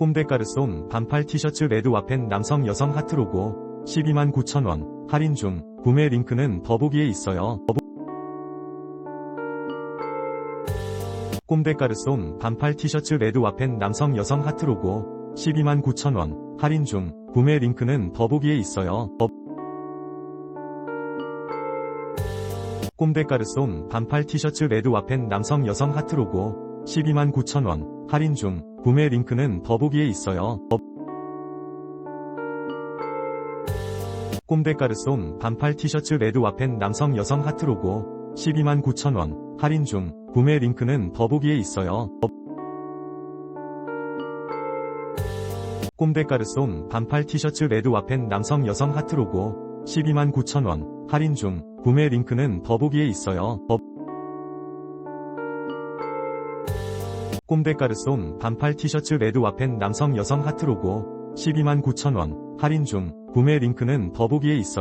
꼼데까르송 반팔 티셔츠 레드 와 펜 남성 여성 하트 로고 12만 9천원 할인 중 구매 링크는 더보기에 있어요. 더보... 꼼데까르송 반팔 티셔츠 레드 와 펜 남성 여성 하트 로고 12만 9천원 할인 중 구매 링크는 더보기에 있어요. 더... 꼼데까르송 반팔 티셔츠 레드 와 펜 남성 여성 하트 로고 12만 9천원 할인 중 구매 링크는 더보기에 있어요. 더... 꼼데까르송 반팔 티셔츠 레드 와 펜 남성 여성 하트 로고 12만 9천원 할인 중 구매 링크는 더보기에 있어요. 더... 꼼데까르송 반팔 티셔츠 레드 와 펜 남성 여성 하트 로고 12만 9천원 할인 중 구매 링크는 더보기에 있어요. 꼼데까르송 반팔 티셔츠 레드 와 펜 남성 여성 하트 로고 12만 9천원 할인 중 구매 링크는 더보기에 있어요.